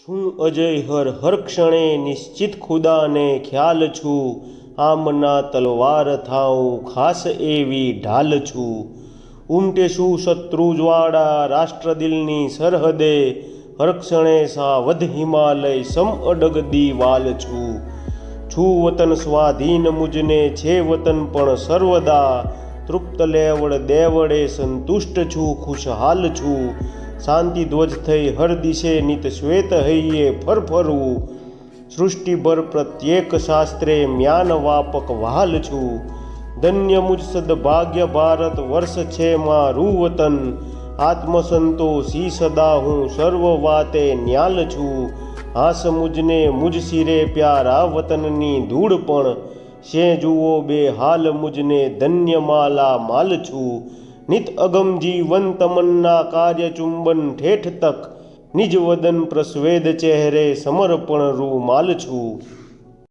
છું અજય હર હર ક્ષણે નિશ્ચિત ખુદાને ખ્યાલ છું. આમના તલવાર થાઉં ખાસ એવી ઢાલ છું. ઉમટે શું શત્રુ જ્વાળા રાષ્ટ્રદિલની સરહદે? હરક્ષણે સાવધ હિમાલય સમ અડગ દીવાલ છું. છું વતન સ્વાધીન મુજને, છે વતન પણ સર્વદા. તૃપ્ત લેવડ દેવડે સંતુષ્ટ છું, ખુશહાલ છું. શાંતિ ધ્વજ થઈ હર દિશે નિત શ્વેત હૈયે ફરફરવું સૃષ્ટિભર પ્રત્યેક શાસ્ત્રે મ્યાન વાપક વહાલ છું. ધન્ય મુજ સદભાગ્ય ભારત વર્ષ છે મારું વતન. આત્મસંતોષી સદા હું સર્વ વાતે ન્યાલ છું. હાસ મુજને મુજ શિરે પ્યારા વતનની ધૂળ પણ. શે જુઓ બે, હાલ મુજને ધન્ય માલા માલ છું. નિત અગમ જીવન તમન્ના કાર્ય ચુંબન ઠેઠ તક. નિજ વદન પ્રસ્વેદ ચહેરે સમર્પણ રૂ માલ છું.